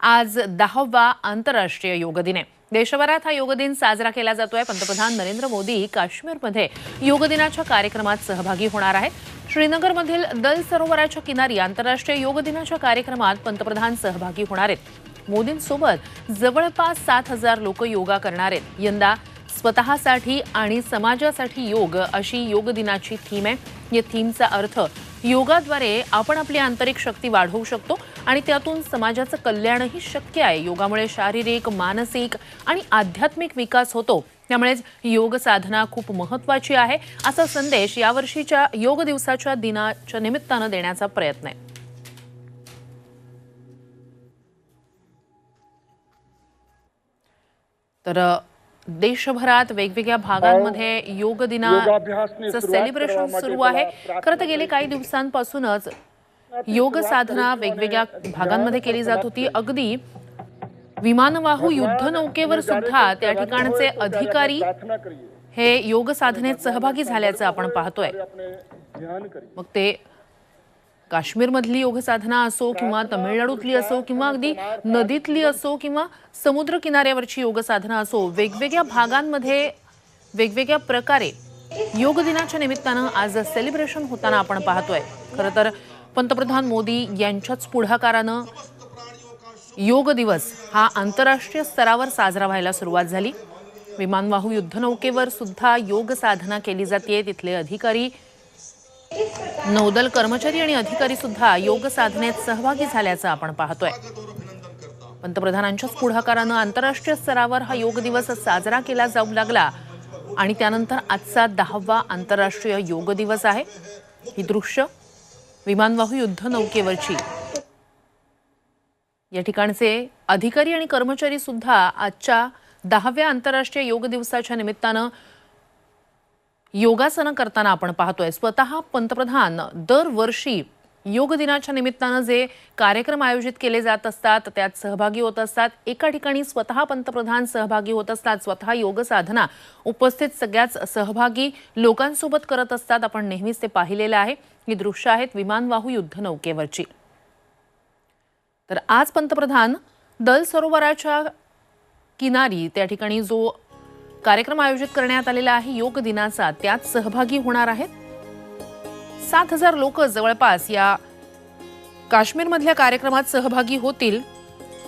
आज दहावा आंतरराष्ट्रीय योग दिन. आहे देशभरात हा योग दिन साजरा केला जातोय. पंतप्रधान नरेंद्र मोदी काश्मीरमध्ये योग दिनाच्या कार्यक्रमात सहभागी होणार आहेत. श्रीनगरमधील दल सरोवराच्या किनारी आंतरराष्ट्रीय योग दिनाच्या कार्यक्रमात पंतप्रधान सहभागी होणार आहेत. मोदींसोबत जवळपास सात हजार लोक योगा करणार आहेत. यंदा स्वतःसाठी आणि समाजासाठी योग अशी योग दिनाची थीम आहे. या थीमचा अर्थ योगाद्वारे आपण आपली आंतरिक शक्ती वाढवू शकतो. आणि त्यातून समाजाचं कल्याणही शक्य आहे. योगामुळे शारीरिक मानसिक आणि आध्यात्मिक विकास होतो. त्यामुळेच योग साधना खूप महत्वाची आहे असा संदेश यावर्षीच्या योग दिवसाच्या दिनाच्या निमित्तानं देण्याचा प्रयत्न आहे. तर देशभरात वेगवेगळ्या भागांमध्ये योग दिनाचं सेलिब्रेशन सुरू आहे. खरं तर गेले काही दिवसांपासूनच योग साधना वेगवेगळ्या भागांमध्ये केली जात होती. अगदी विमानवाहू युद्ध नौकेवर सुद्धा त्या ठिकाणचे अधिकारी हे योग साधनेत सहभागी झाल्याचं आपण पाहतोय. मग ते काश्मीरमधली योग साधना असो किंवा तमिळनाडूतली असो किंवा अगदी नदीतली असो किंवा समुद्र किनाऱ्यावरची योग साधना असो वेगवेगळ्या भागांमध्ये वेगवेगळ्या प्रकारे योग दिनाच्या निमित्तानं आज सेलिब्रेशन होताना आपण पाहतोय. खरं तर पंतप्रधान मोदी यांच्याच पुढाकारानं योग दिवस हा आंतरराष्ट्रीय स्तरावर साजरा व्हायला सुरुवात झाली. विमानवाहू युद्धनौकेवर सुद्धा योग साधना केली जाते. तिथले अधिकारी नौदल कर्मचारी आणि अधिकारी सुद्धा योग साधनेत सहभागी झाल्याचं आपण पाहतोय. पंतप्रधानांच्याच पुढाकारानं आंतरराष्ट्रीय स्तरावर हा योग दिवस साजरा केला जाऊ लागला आणि त्यानंतर आजचा दहावा आंतरराष्ट्रीय योग दिवस आहे. ही दृश्य विमानवाहू युद्धनौकेवरची. या ठिकाणचे अधिकारी आणि कर्मचारी सुद्धा आजच्या दहाव्या आंतरराष्ट्रीय योग दिवसाच्या निमित्तानं योगासनं करताना आपण पाहतोय. स्वतः पंतप्रधान दरवर्षी योग दिनाच्या निमित्तानं जे कार्यक्रम आयोजित केले जात असतात त्यात सहभागी होत असतात. एका ठिकाणी स्वतः पंतप्रधान सहभागी होत असतात स्वतः योग साधना उपस्थित सगळ्याच सहभागी लोकांसोबत करत असतात. आपण नेहमीच ते पाहिलेलं आहे. ही दृश्य आहेत विमानवाहू युद्धनौकेवरची तर आज पंतप्रधान दल सरोवराच्या किनारी त्या ठिकाणी जो कार्यक्रम आयोजित करण्यात आलेला आहे योग दिनाचा त्यात सहभागी होणार आहेत. सात हजार लोक जवळपास या काश्मीरमधल्या कार्यक्रमात सहभागी होतील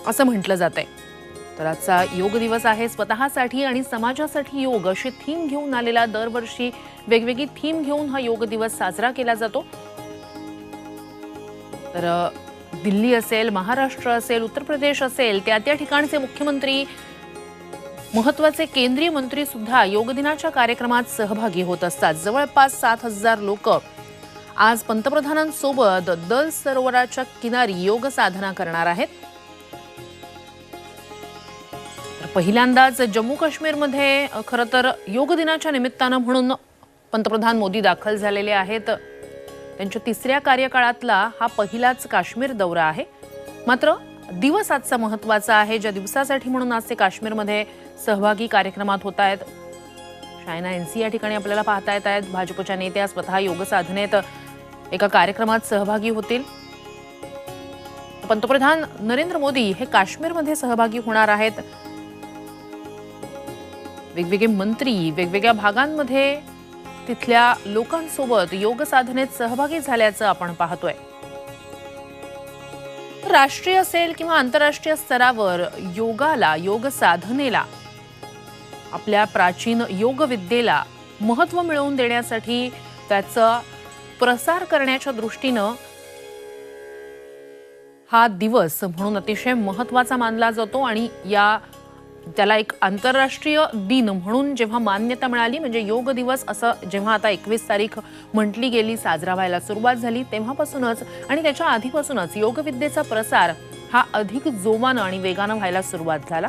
असं म्हटलं जात आहे तर आजचा योग दिवस आहे स्वतःसाठी आणि समाजासाठी योग अशी थीम घेऊन आलेला दरवर्षी वेगवेगळी थीम घेऊन हा योग दिवस साजरा केला जातो. तर दिल्ली असेल महाराष्ट्र असेल उत्तर प्रदेश असेल त्या त्या ठिकाणचे मुख्यमंत्री महत्त्वाचे केंद्रीय मंत्री सुद्धा योग दिनाच्या कार्यक्रमात सहभागी होत असतात. जवळपास सात हजार लोक आज पंतप्रधानांसोबत दल सरोवराच्या किनारी योग साधना करणार आहेत. पहिल्यांदाच जम्मू काश्मीरमध्ये खरं तर योग दिनाच्या निमित्तानं म्हणून पंतप्रधान मोदी दाखल झालेले आहेत. त्यांच्या तिसऱ्या कार्यकाळातला हा पहिलाच काश्मीर दौरा आहे. मात्र दिवस आजचा महत्त्वाचा आहे. ज्या दिवसासाठी म्हणून आज ते काश्मीरमध्ये सहभागी कार्यक्रमात होत आहेत. शायना एनसी या ठिकाणी आपल्याला पाहता येत आहेत. भाजपच्या नेत्या स्वतः योग साधनेत एका कार्यक्रमात सहभागी होतील. पंतप्रधान नरेंद्र मोदी हे काश्मीरमध्ये सहभागी होणार आहेत. वेगवेगळे मंत्री वेगवेगळ्या भागांमध्ये तिथल्या लोकांसोबत योग साधनेत सहभागी झाल्याचं आपण पाहतोय. राष्ट्रीय असेल किंवा आंतरराष्ट्रीय स्तरावर योगाला योग साधनेला आपल्या प्राचीन योगविद्येला महत्त्व मिळवून देण्यासाठी त्याचं प्रसार करण्याच्या दृष्टीनं हा दिवस म्हणून अतिशय महत्त्वाचा मानला जातो आणि या त्याला एक आंतरराष्ट्रीय दिन म्हणून जेव्हा मान्यता मिळाली म्हणजे योग दिवस असं जेव्हा आता एकवीस तारीख म्हटली गेली साजरा व्हायला सुरुवात झाली तेव्हापासूनच आणि त्याच्या आधीपासूनच योगविद्येचा प्रसार हा अधिक जोमानं आणि वेगानं व्हायला सुरुवात झाला.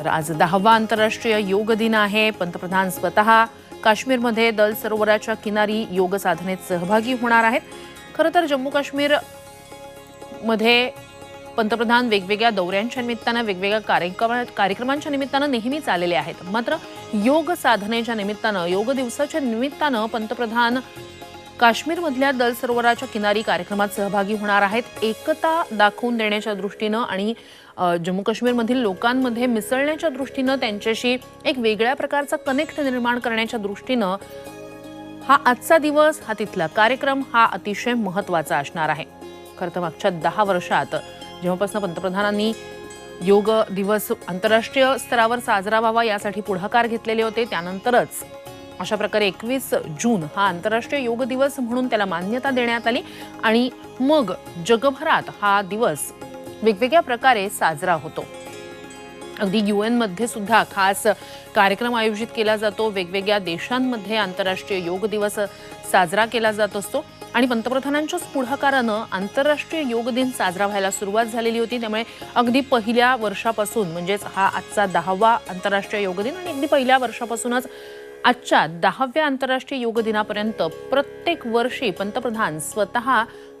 तर आज दहावा आंतरराष्ट्रीय योग दिन आहे. पंतप्रधान स्वतः काश्मीरमध्ये दल सरोवराच्या किनारी योग साधनेत सहभागी होणार आहेत. खरं तर जम्मू काश्मीरमध्ये पंतप्रधान वेगवेगळ्या दौऱ्यांच्या निमित्तानं वेगवेगळ्या कार्यक्रम कार्यक्रमांच्या निमित्तानं नेहमीच आलेले आहेत. मात्र योग साधनेच्या निमित्तानं योग दिवसाच्या निमित्तानं पंतप्रधान काश्मीरमधल्या दल सरोवराच्या किनारी कार्यक्रमात सहभागी होणार आहेत. एकता दाखवून देण्याच्या दृष्टीनं आणि जम्मू काश्मीरमधील लोकांमध्ये मिसळण्याच्या दृष्टीनं त्यांच्याशी एक वेगळ्या प्रकारचा कनेक्ट निर्माण करण्याच्या दृष्टीनं हा आजचा दिवस हा तिथला कार्यक्रम हा अतिशय महत्त्वाचा असणार आहे. खरं तर मागच्या दहा वर्षात जेव्हापासून पंतप्रधानांनी योग दिवस आंतरराष्ट्रीय स्तरावर साजरा व्हावा यासाठी पुढाकार घेतलेले होते त्यानंतरच अशा प्रकारे एकवीस जून हा आंतरराष्ट्रीय योग दिवस म्हणून त्याला मान्यता देण्यात आली आणि मग जगभरात हा दिवस वेगवेगळ्या प्रकारे साजरा होतो. अगदी यू मध्ये सुद्धा खास कार्यक्रम आयोजित केला जातो. वेगवेगळ्या देशांमध्ये आंतरराष्ट्रीय योग दिवस साजरा केला जात असतो. आणि पंतप्रधानांच्याच पुढाकारानं आंतरराष्ट्रीय योग दिन साजरा व्हायला सुरुवात झालेली होती. त्यामुळे अगदी पहिल्या वर्षापासून म्हणजेच हा आजचा दहावा आंतरराष्ट्रीय योग दिन आणि अगदी पहिल्या वर्षापासूनच आजच्या दहाव्या आंतरराष्ट्रीय योग दिनापर्यंत प्रत्येक वर्षी पंतप्रधान स्वतः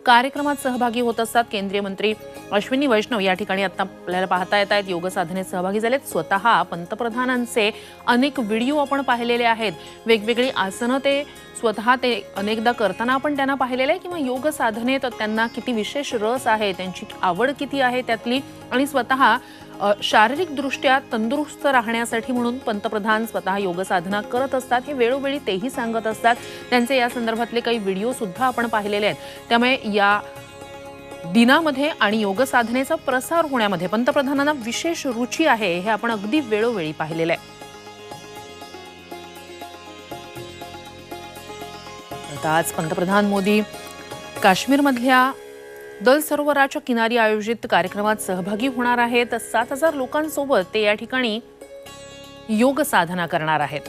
कार्यक्रमात सहभागी होत असतात केंद्रीय मंत्री अश्विनी वैष्णव. या ठिकाणी आता आपल्याला पाहता येत आहेत योग साधनेत सहभागी झालेत स्वतः पंतप्रधानांचे अनेक व्हिडिओ आपण पाहिलेले आहेत. वेगवेगळी आसनं ते स्वतः ते अनेकदा करताना आपण त्यांना पाहिलेलं आहे किंवा योग साधनेत त्यांना किती विशेष रस आहे त्यांची आवड किती आहे त्यातली आणि स्वतः शारीरिकदृष्ट्या तंदुरुस्त राहण्यासाठी म्हणून पंतप्रधान स्वतः योगसाधना करत असतात. हे वेळोवेळी तेही सांगत असतात. त्यांचे या संदर्भातले काही व्हिडिओ सुद्धा आपण पाहिलेले आहेत. त्यामुळे या दिनामध्ये आणि योगसाधनेचा प्रसार होण्यामध्ये पंतप्रधानांना विशेष रुची आहे हे आपण अगदी वेळोवेळी पाहिलेलं आहे. आता आज पंतप्रधान मोदी काश्मीरमधल्या दल सरोवराच्या किनारी आयोजित कार्यक्रमात सहभागी होणार आहेत. सात हजार लोकांसोबत ते या ठिकाणी योग साधना करणार आहेत.